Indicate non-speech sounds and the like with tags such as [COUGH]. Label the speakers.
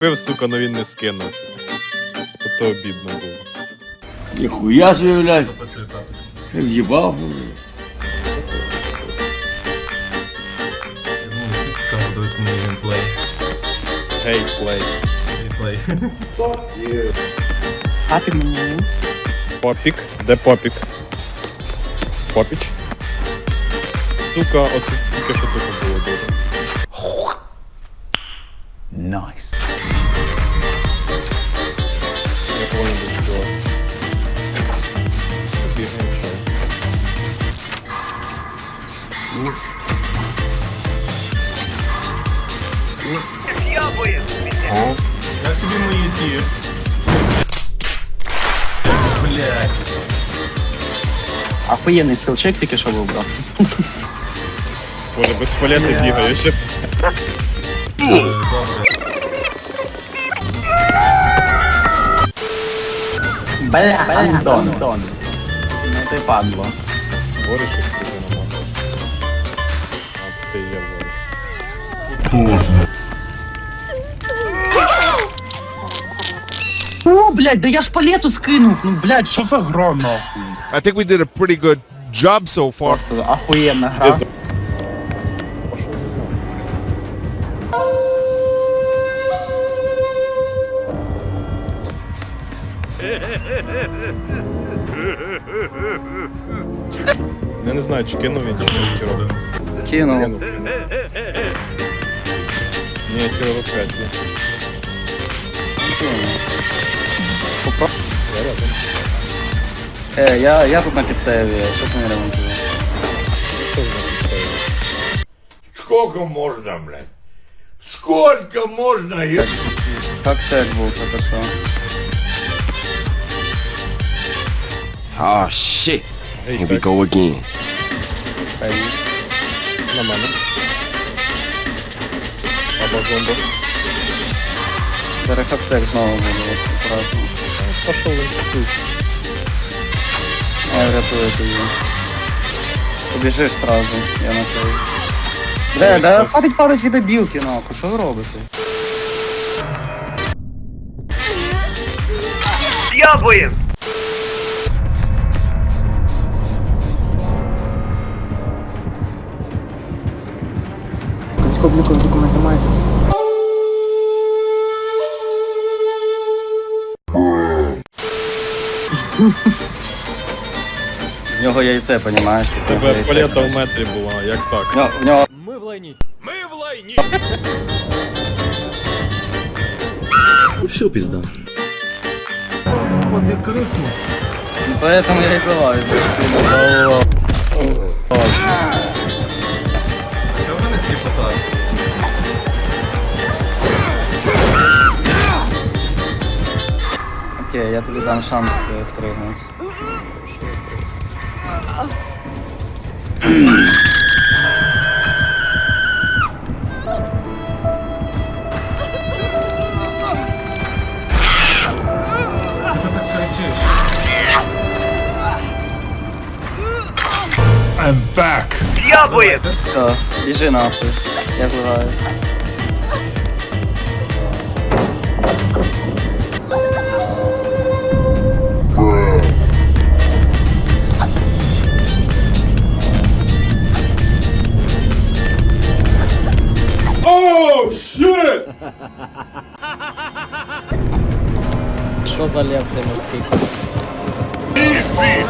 Speaker 1: Пив, сука, но він не скинувся. Ото обідно було.
Speaker 2: Ніхуя собі, блядь. Я в'їбав, блядь.
Speaker 3: Я думаю, цікаво дивитися на геймплей.
Speaker 1: Гей, плей.
Speaker 3: Геймплей.
Speaker 4: Папі мені.
Speaker 1: Попік. Де попік? Попіч? Сука, оце тільки що тупо було дуже.
Speaker 4: Найс.
Speaker 3: Як тобі мої ті? Блядь.
Speaker 4: Охуєнний скілчек тільки що був, брат.
Speaker 1: Боже, без палети бігаю щас.
Speaker 3: Е, Добре.
Speaker 4: Бля, Антон. Антон. Ну ти падло.
Speaker 1: Бориш щось дуже нормально. А, це і є Бориш.
Speaker 4: О, блядь, да я ж палету скинув. Ну, блядь, що за гра нахуй?
Speaker 5: I think we did a pretty good job so far.
Speaker 4: Просто охуєнна
Speaker 1: Ти
Speaker 4: гра.
Speaker 1: за- Пошов не знаю. [LAUGHS] Я не знаю, чи кинув він, чи не ті робив.
Speaker 4: Кинув.
Speaker 1: Кинув. Ні, ті робив 5 є. Я рядом.
Speaker 6: Е, я, я тут на підсейві, що ти не ремонтуєш?
Speaker 1: Хто знає?
Speaker 2: Сколько можна, блядь? Сколько можна, я...
Speaker 6: Коктейль був тільки що.
Speaker 7: Oh shit.
Speaker 1: Гей,
Speaker 7: Here we go again.
Speaker 6: Пейс.
Speaker 1: на мене. Або зомбо.
Speaker 6: Зараз знову буде, акуратно.
Speaker 1: Пошов він тут.
Speaker 6: Я врятую тоді. Побіжиш сразу, я на цей. Бля, да хватить падать від обілки, нахуй, що ви робите? В нього яйце, понімаєш?
Speaker 1: Тебе палета в метрі була, як так?
Speaker 6: В нього- В нього Поэтому я и сливаю. Окей, я тобі дам шанс е, спригнути.
Speaker 3: Так кричиш.
Speaker 5: I'm back.
Speaker 6: Все, біжи нахуй. Я зливаюсь. Вперед!
Speaker 4: Що за лекции цей морський? Easy!